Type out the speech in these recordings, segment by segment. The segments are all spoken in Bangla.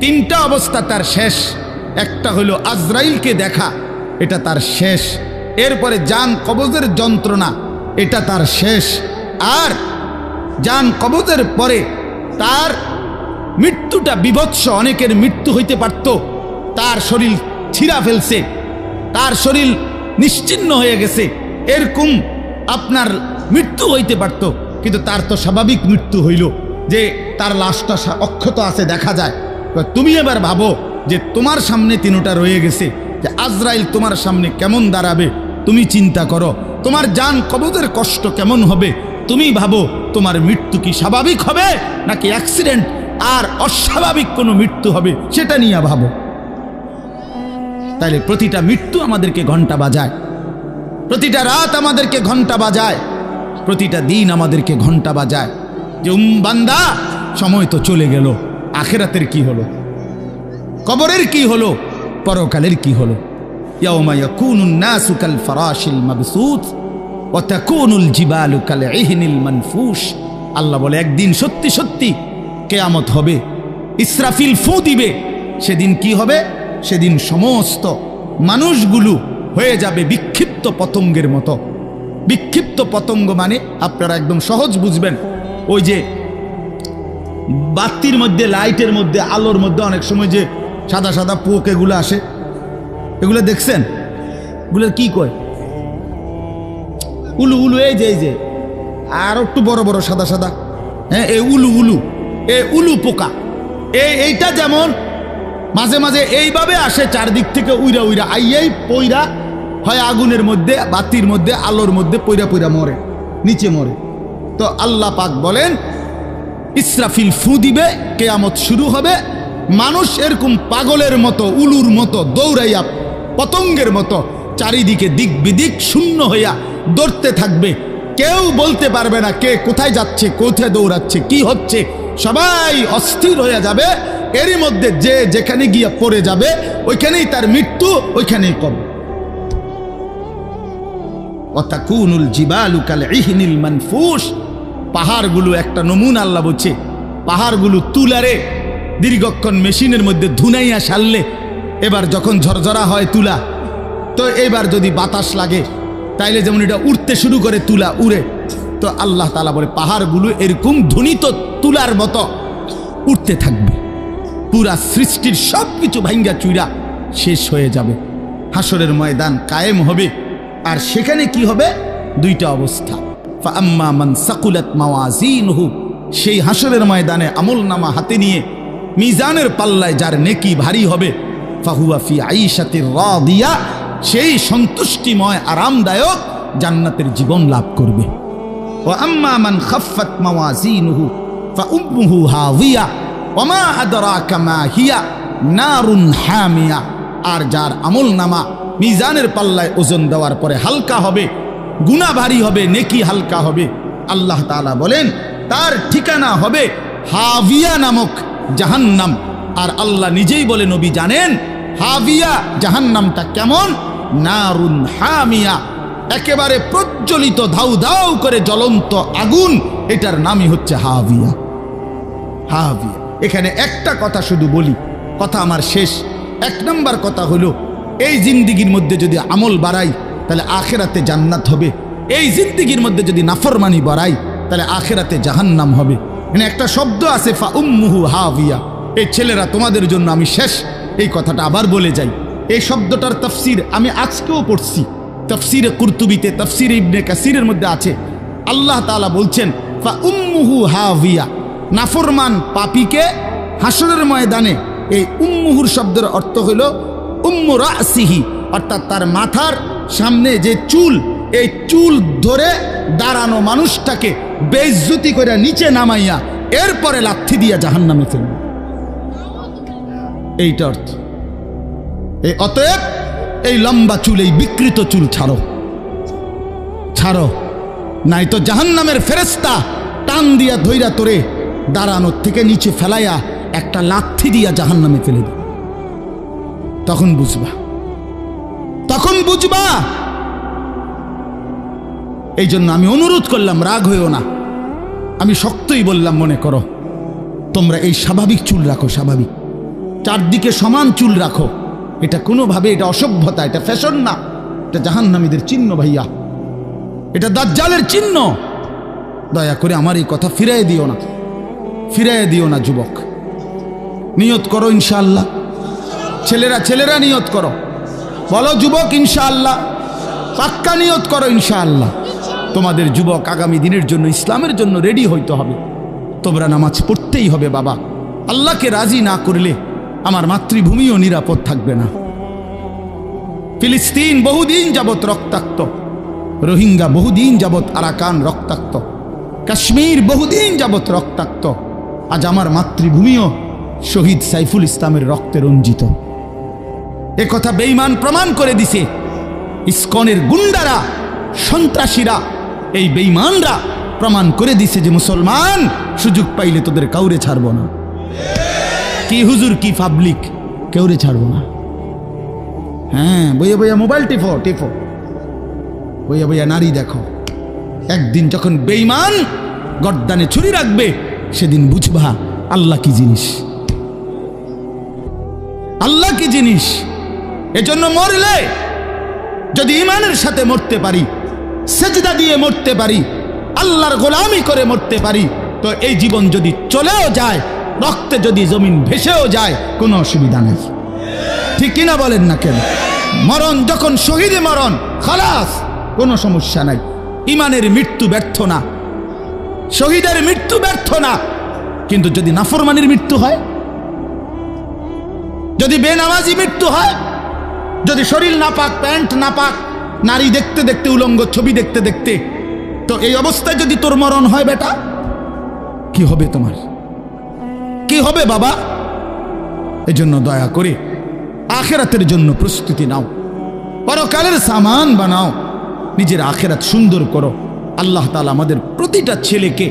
তিনটা অবস্থা তার শেষ। একটা হলো আজরাইলকে দেখা, এটা তার শেষ। এরপরে যান কবজের যন্ত্রণা, এটা তার শেষ। আর যান কবজের পরে তার মৃত্যুটা বিভৎস, অনেকের মৃত্যু হইতে পারত। তার শরীর ছিঁড়া ফেলছে, তার শরীর নিশ্চিন্ন হয়ে গেছে। এরকম আপনার মৃত্যু হইতে পারত, কিন্তু তার তো স্বাভাবিক মৃত্যু হইল যে তার লাশটা অক্ষত আছে, দেখা যায়। তুমি এবার ভাবো যে তোমার সামনে তিনোটা রয়ে গেছে, যে আজরাইল তোমার সামনে কেমন দাঁড়াবে? তুমি চিন্তা করো, তোমার যান কবজের কষ্ট কেমন হবে? তুমি ভাবো তোমার মৃত্যু কি স্বাভাবিক হবে, নাকি অ্যাক্সিডেন্ট আর অস্বাভাবিক কোনো মৃত্যু হবে, সেটা নিয়ে ভাবো। তাইলে প্রতিটা মৃত্যু আমাদেরকে ঘণ্টা বাজায়। প্রতিটা রাত আমাদেরকে ঘণ্টা বাজায়। প্রতিটা দিন আমাদেরকে ঘণ্টা বাজায়। যে উম বান্দা, সময় তো চলে গেল। আখেরাতের কি হলো? কবরের কি হলো? পরকালের কি হলো? আল্লাহ বলে, একদিন সত্যি সত্যি কেয়ামত হবে, ইসরাফিল ফু দিবে। সেদিন কি হবে? সেদিন সমস্ত মানুষগুলো হয়ে যাবে বিক্ষিপ্ত পতঙ্গের মতো। বিক্ষিপ্ত পতঙ্গ মানে আপনারা একদম সহজ বুঝবেন, ওই যে বাতির মধ্যে, লাইটের মধ্যে, আলোর মধ্যে অনেক সময় যে সাদা সাদা পোক এগুলো আসে। এগুলো দেখছেন? এগুলোর কি কয়? উলু উলু, এই যে এই যে। আর একটু বড় বড় সাদা সাদা। হ্যাঁ এই উলু উলু এ উলু পোকা। এই, এইটা যেমন মাঝে মাঝে এইভাবে আসে, চারদিক থেকে উইরা উইরা, আইয়াই পইরা হয় আগুনের মধ্যে, বাতির মধ্যে, আলোর মধ্যে পইরা পইরা মরে, নিচে মরে। তো আল্লাহ পাক বলেন ইসরাফিল ফু দিবে, কেয়ামত শুরু হবে। মানুষ এরকম পাগলের মতো, উলুর মতো দৌড়াইয়া, পতঙ্গের মতো চারিদিকে দিক বিদিক শূন্য হইয়া দৌড়তে থাকবে। কেউ বলতে পারবে না কে কোথায় যাচ্ছে, কোথায় দৌড়াচ্ছে, কি হচ্ছে। সবাই অস্থির হয়ে যাবে। এরই মধ্যে যে যেখানে গিয়ে পড়ে যাবে, ওইখানেই তার মৃত্যু, ওইখানেই কবে অতাকুনুল জিবালু কাল ইহনিল মানফুস। পাহাড়গুলো একটা নমুনা আল্লাহ বলছে, পাহাড়গুলো তুলারে, দীর্ঘক্ষণ মেশিনের মধ্যে ধুনাইয়া সারলে এবার যখন ঝরঝরা হয় তুলা, তো এবার যদি বাতাস লাগে, তাইলে যেমন এটা উঠতে শুরু করে তুলা উড়ে, তো আল্লাহ তালা বলে, পাহাড়গুলো এরকম ধ্বনিত তুলার মতো উঠতে থাকবে, পুরা সৃষ্টির সব কিছু ভাঙ্গা চুইরা শেষ হয়ে যাবে হাসরের ময়দান কায়েম হবে, আর সেখানে কি হবে? দুইটা অবস্থা। ফাআম্মা মান সাকুলাত মাওয়াজিনহু, সেই হাসরের ময়দানে আমল নামা হাতে নিয়ে মিজানের পাল্লায় যার নেকি ভারী হবে, ফাহুয়া ফি আইশাতির রাদিয়া, সেই সন্তুষ্টিময়, আরামদায়ক জান্নাতের জীবন লাভ করবে। ও আম্মা মান খাফাত মাওয়াজিনহু ফাউম্মুহু হাওিয়া ওমা আদরাকা মা হিয়া, নারুন হামিয়া। আর যার আমল নামা মিজানের পাল্লায় ওজন দেওয়ার পরে হালকা হবে গুণা ভারী হবে, নেকি হালকা হবে। আল্লাহ তাআলা বলেন, তার ঠিকানা হবে হাভিয়া নামক জাহান্নাম। আর আল্লাহ নিজেই বলে, নবী জানেন হাভিয়া জাহান্নামটা কেমন? নারুন হামিয়া। একেবারে প্রজ্বলিত ধাউ ধাউ করে জ্বলন্ত আগুন, এটার নামই হচ্ছে হাভিয়া। হাভিয়া। এখানে একটা কথা শুধু বলি, কথা আমার শেষ। এক নম্বর কথা হলো, এই জিন্দিগির মধ্যে যদি আমল বাড়াই তাহলে আখেরাতে জান্নাত হবে। এই জিন্দিগির মধ্যে যদি নাফরমানি বাড়াই তাহলে আখেরাতে জাহান্নাম হবে। মানে একটা শব্দ আছে, ফা উম্মুহু হাভিয়া এই ছেলেরা, তোমাদের জন্য আমি শেষ। এই কথাটা আবার বলে যাই। এই শব্দটার তফসির আমি আজকেও পড়ছি। তফসিরে কুর্তুবিতে, তফসির ইবনে কাসিরের মধ্যে আছে। আল্লাহ তাআলা বলছেন, ফা উম্মুহু হাভিয়া নাফরমান পাপিকে হাসরের ময়দানে, এই উম্মুহুর শব্দের অর্থ হইল উম্মু রাসিহি, অর্থাৎ তার মাথার সামনে যে চুল, এই চুল ধরে দাঁড়ানো মানুষটাকে বেইজ্জতি করে নিচে নামাইয়া এরপরে লাথি দিয়া জাহান্নামে ফেলবে। এইটা অর্থ। এই অতএব এই লম্বা চুল, এই বিকৃত চুল ছাড়ো। ছাড়ো। নাই তো জাহান্নামের ফেরেস্তা টান দিয়া ধৈরা তোরে দাঁড়ানোর থেকে নিচে ফেলাইয়া একটা লাথি দিয়া জাহান্নামে ফেলে দিবে। তখন বুঝবা তখন বুঝবা? এই জন্য আমি অনুরোধ করলাম, রাগ হইও না। আমি শক্তই বললাম, মনে করো, তোমরা এই স্বাভাবিক চুল রাখো, স্বাভাবিক। চারদিকে সমান চুল রাখো। এটা কোনোভাবে, এটা অসভ্যতা, এটা ফ্যাশন না। এটা জাহান্নামীদের চিহ্ন, ভাইয়া। এটা দাজ্জালের চিহ্ন। দয়া করে আমার এই কথা ফিরাই দিও না। ফিরাই দিও না, যুবক। নিয়ত করো, ইনশাআল্লাহ। ছেলেরা ছেলেরা নিয়ত করো। বলো যুবক, ইনশাআল্লাহ। পাক্কা নিয়ত করো, ইনশাআল্লাহ। তোমাদের যুবক আগামী দিনের জন্য ইসলামের জন্য রেডি হইতে হবে। তোমরা নামাজ পড়তেই হবে, বাবা। আল্লাহকে রাজি না করলে আমার মাতৃভূমিও নিরাপদ থাকবে না। ফিলিস্তিন বহুদিন যাবৎ রক্তাক্ত। রোহিঙ্গা বহুদিন যাবৎ আরাকান রক্তাক্ত। কাশ্মীর বহুদিন যাবৎ রক্তাক্ত। আজ আমার মাতৃভূমিও শহীদ সাইফুল ইসলামের রক্তে রঞ্জিত। এ কথা বেঈমান প্রমাণ করে দিছে। ইস্কনের গুন্ডারা, সন্ত্রাসীরা, এই বেঈমানরা প্রমাণ করে দিছে যে মুসলমান সুযোগ পাইলে তোদের কাউরে ছাড়ব না। কি হুজুর, কি পাবলিক কেউরে ছাড়ব না। হ্যাঁ বইয়া বইয়া মোবাইল টিফো টিফো বইয়া বইয়া নারী দেখো। একদিন যখন বেঈমান গর্দানে ছুরি রাখবে, সেদিন বুঝবা আল্লাহ কি জিনিস। আল্লাহ কি জিনিস? এজন্য মরলে যদি ইমানের সাথে মরতে পারি, সেজদা দিয়ে মরতে পারি, আল্লাহর গোলামি করে মরতে পারি, তো এই জীবন যদি চলেও যায়, রক্তে যদি জমিন ভেসেও যায়, কোনো অসুবিধা নেই। ঠিক কিনা বলেন না কেন? মরণ যখন শহীদে মরণ, খালাস, কোনো সমস্যা নাই। ইমানের মৃত্যু ব্যর্থ না। শহীদের মৃত্যু ব্যর্থ না। কিন্তু যদি নাফরমানির মৃত্যু হয়, যদি বেনামাজি মৃত্যু হয় যদি শরীর না পাক, প্যান্ট না পাক, নারী দেখতে দেখতে, উলঙ্গ ছবি দেখতে দেখতে, তো এই অবস্থায় যদি তোর মরণ হয় বেটা, কি হবে তোমার? কি হবে বাবা? এজন্য দয়া করে আখেরাতের জন্য প্রস্তুতি নাও। পরকালের সামান বানাও। নিজের আখেরাত সুন্দর করো। আল্লাহ তালা আমাদের প্রতিটা ছেলেকে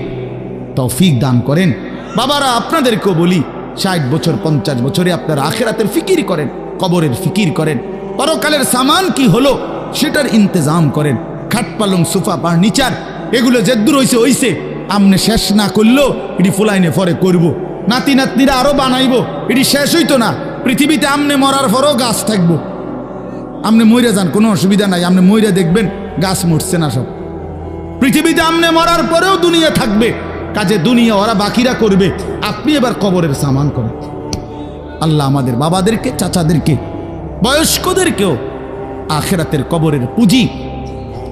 তৌফিক দান করেন। বাবারা, আপনাদেরকেও বলি, ষাট বছর, পঞ্চাশ বছরে আপনারা আখেরাতের ফিকির করেন, কবরের ফিকির করেন। পরকালের সামান কি হলো, সেটার ইন্তজাম করেন। খাট পালং, সোফা ফার্নিচার এগুলো যেদূর হইছে হইছে। আমনে শেষ না করলেও এটি ফুলাইনে পরে করব। নাতি নাতনিরা আরও বানাইবো, এটি শেষ হইতো না। পৃথিবীতে আমনে মরার পরও গাছ থাকব। আপনি মইরা যান, কোনো অসুবিধা নাই আপনি মইরা দেখবেন গাছ মরছে না সব। পৃথিবীতে আমনে মরার পরেও দুনিয়া থাকবে, কাজে দুনিয়া ওরা বাকিরা করবে। আপনি এবার কবরের সামান করেন। আল্লাহ আমাদের বাবাদেরকে, চাচাদেরকে বয়স্কদেরকেও আখেরাতের কবরের পুঁজি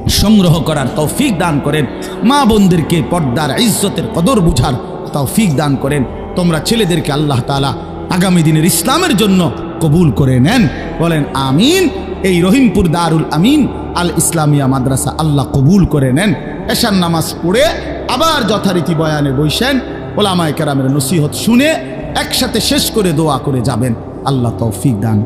সংগ্রহ করার তৌফিক দান করেন। মা বোনদেরকে পর্দার ইজ্জতের কদর বুঝার তৌফিক দান করেন। তোমরা ছেলেদেরকে আল্লাহ তালা আগামী দিনের ইসলামের জন্য কবুল করে নেন। বলেন, আমিন। এই রহিমপুর দারুল আমিন, আল ইসলামিয়া মাদ্রাসা আল্লাহ কবুল করে নেন। এশার নামাজ পড়ে আবার যথারীতি বয়ানে বইসেন ওলামায় কেরামের নসিহত শুনে একসাথে শেষ করে দোয়া করে যাবেন। আল্লাহ তৌফিক দান